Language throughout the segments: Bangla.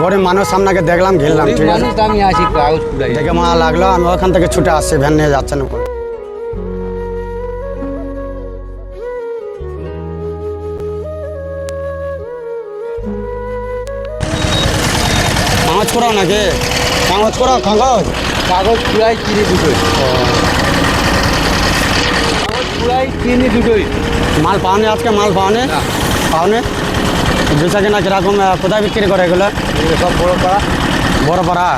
গরিব মানুষ আপনাকে দেখলাম ঘিরলাম ঠিক আছে। আমি আছি কাগজ কুড়াই দেখে মা লাগল আমি ওখান থেকে ছুটে আসছি ভ্যান নিয়ে যাচ্ছেন কাগজ করাও নাকি? কাগজ করাও কাগজ? কাগজ কুড়াই চিনি দুটোই। কাগজ কুড়াই চিনি দুটোই। মাল পাওনি আজকে? মাল পাওনি? না। বেচা কিনা কীরকম কোথায় বিক্রি করে এগুলো? সব বড় পাড়া। বড় পাড়া?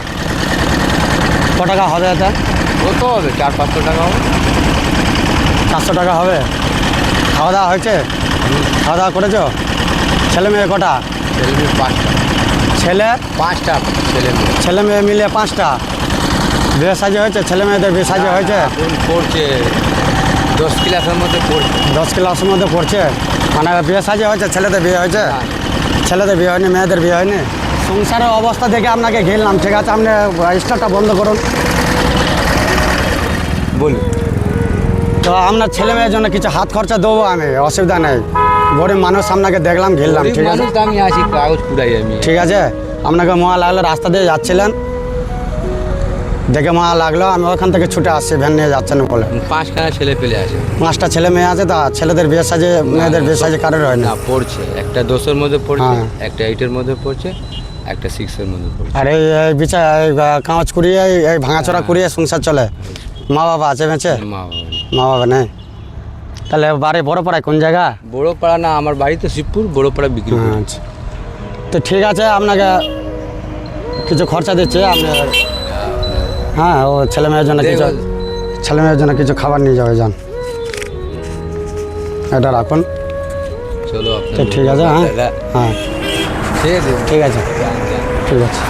ক টাকা হবে এতে? কত হবে চার পাঁচশো টাকা হবে। চারশো টাকা হবে? খাওয়া দাওয়া হয়েছে? খাওয়া দাওয়া করেছ? ছেলে মেয়ে কটা? ছেলে মেয়ে পাঁচটা। ছেলে? পাঁচটা ছেলে মেয়ে। ছেলে মেয়ে মিলিয়ে পাঁচটা। বিয়ে সাজে হয়েছে? ছেলে মেয়েদের বিয়ে সাজে হয়েছে? পড়ছে দশ ক্লাসের মধ্যে পড়ছে দশ ক্লাসের মধ্যে পড়ছে? মানে বিয়ে সাজে হয়েছে? ছেলেদের বিয়ে হয়েছে? ছেলেদের বিয়ে হয়নি মেয়েদের বিয়ে হয়নি? সংসারের অবস্থা দেখে আপনাকে ঘিরলাম ঠিক আছে? আপনি স্টারটা বন্ধ করুন। বলুন। তো আপনার ছেলে মেয়ের জন্য কিছু হাত খরচা দেবো আমি অসুবিধা নেই। গরিব মানুষ আপনাকে দেখলাম ঘিরলাম ঠিক আছে? আমি আছি কাগজ কুড়াই আমি। ঠিক আছে? আপনাকে মহা লাগল রাস্তা দিয়ে যাচ্ছিলেন দেখে মা লাগল আমি ওখান থেকে ছুটে আসছি ভ্যান নিয়ে যাচ্ছেন বলে। পাঁচখানা ছেলে পেলে আছে। পাঁচটা ছেলে মেয়ে আছে তা ছেলেদের বিয়ে সাজে মেয়েদের বিয়ে সাজে কারোর হয় না। পড়ছে। একটা দশের মধ্যে পড়ছে হ্যাঁ। একটা এইটের মধ্যে পড়ছে একটা সিক্সের মধ্যে পড়ছে। আর এই এই বিচা এই কাঁচ কুড়িয়ে এই- ভাঙাচোরা কুড়িয়ে সংসার চলে। মা বাবা আছে বেঁচে? মা বাবা নেই। মা বাবা নেই। তাহলে বাড়ি বড় পাড়ায় কোন জায়গা? বড় পাড়া না আমার বাড়ি তো শিবপুর বড় পাড়া বিক্রি করি। আচ্ছা। তো ঠিক আছে আপনাকে কিছু খরচা দিচ্ছে আপনি হ্যাঁ ও ছেলে মেয়ের জন্য কিছু। ছেলে মেয়ের জন্য কিছু খাবার নিয়ে যাবে যান এটা রাখুন। চলো ঠিক আছে হ্যাঁ? হ্যাঁ। ঠিক আছে ঠিক আছে। ঠিক আছে।